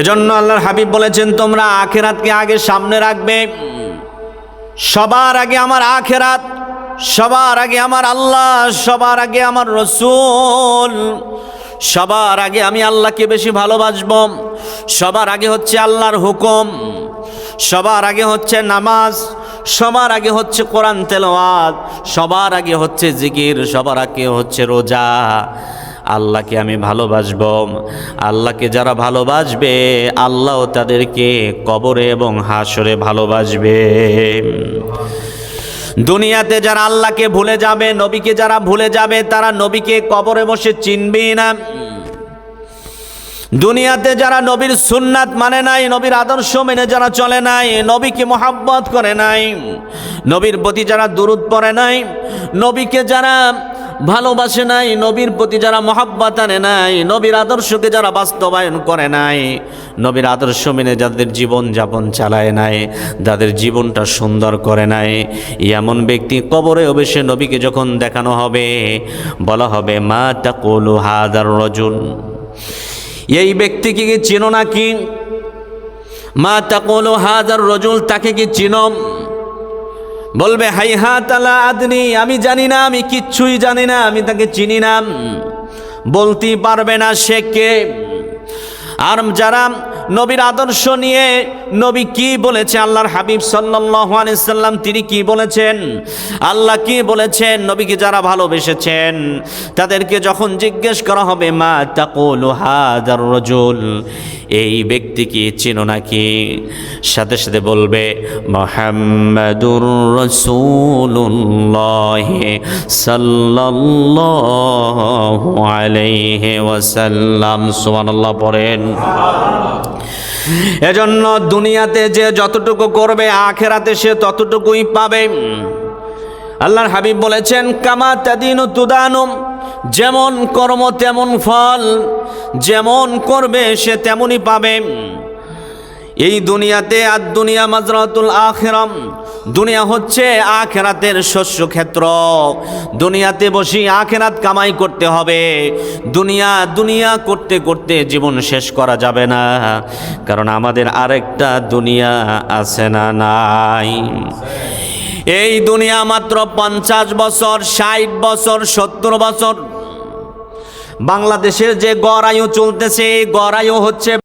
এজন্য আল্লাহর হাবিব বলেছেন, তোমরা আখেরাতকে আগে সামনে রাখবে। সবার আগে আমার আখেরাত, সবার আগে আমার আল্লাহ, সবার আগে আমার রসুল, সবার আগে আমি আল্লাহকে বেশি ভালোবাসব। সবার আগে হচ্ছে আল্লাহর হুকুম, সবার আগে হচ্ছে নামাজ, সবার আগে হচ্ছে কোরআন তেলাওয়াত, সবার আগে হচ্ছে জিকির, সবার আগে হচ্ছে রোজা। আল্লাহকে আমি ভালোবাসব। আল্লাহকে যারা ভালোবাসবে আল্লাহও তাদেরকে কবরে এবং হাসরে ভালোবাসবে। দুনিয়াতে যারা আল্লাহকে ভুলে যাবে, নবীকে যারা ভুলে যাবে, তারা নবীকে কবরে বসে চিনবেই না। দুনিয়াতে যারা নবীর সুন্নাত মানে নাই, নবীর আদর্শ মেনে যারা চলে নাই, নবীকে মোহাব্বত করে নাই, নবীর প্রতি যারা দুরুদ পড়ে নাই, নবীকে যারা ভালোবাসে নাই, নবীর প্রতি যারা মহাব্বত আনে নাই, নবীর আদর্শকে যারা বাস্তবায়ন করে নাই, নবীর আদর্শ মেনে যাদের জীবন যাপন চালায় নাই, যাদের জীবনটা সুন্দর করে নাই, এমন ব্যক্তি কবরে অবশ্যই নবীকে যখন দেখানো হবে, বলা হবে, মা তাকুলু হাদার রজুল এই ব্যক্তিকে কি চিনো নাকি? মা তাকুলু হাদার রজুল তাকে কি চিনো? বলবে, হাই হা তালা আদনি, আমি জানি না, আমি কিচ্ছুই জানি না, আমি তাকে চিনি না। বলতেই পারবে না সে কে। আর যারা নবীর আদর্শ নিয়ে নবী কি বলেছে? আল্লাহর হাবিব সাল্লাম তিনি কি বলেছেন? আল্লাহ কি বলেছেন? নবীকে যারা ভালোবেসেছেন, তাদেরকে যখন জিজ্ঞেস করা হবে, মা তাকুলু হাদার রাজুল? এই ব্যক্তি কি চিনো নাকি? সাথে সাথে বলবে, মোহাম্মদুর রসুল্লাহ সাল্লাল্লাহু আলাইহি ওয়াসাল্লাম। সুবহানাল্লাহ, পড়েন। এজন্য দুনিয়াতে যে যতটুকু করবে, আখেরাতে সে ততটুকুই পাবে। আল্লাহর হাবিব বলেছেন, কামা তাদিন তুদানুম যেমন কর্ম তেমন ফল, যেমন করবে সে তেমনই পাবে। এই দুনিয়াতে আর দুনিয়া মাজরাতুল আখেরাম। দুনিয়া হচ্ছে আখেরাতের শস্য ক্ষেত্র। দুনিয়াতে বসে আখেরাত কামাই করতে হবে। দুনিয়া দুনিয়া করতে করতে জীবন শেষ করা যাবে না। কারণ আমাদের আরেকটা দুনিয়া আছে না নাই। এই দুনিয়া মাত্র পঞ্চাশ বছর, ষাট বছর, সত্তর বছর। বাংলাদেশের যে গড় আয়ু চলতেছে গড় আয়ু হচ্ছে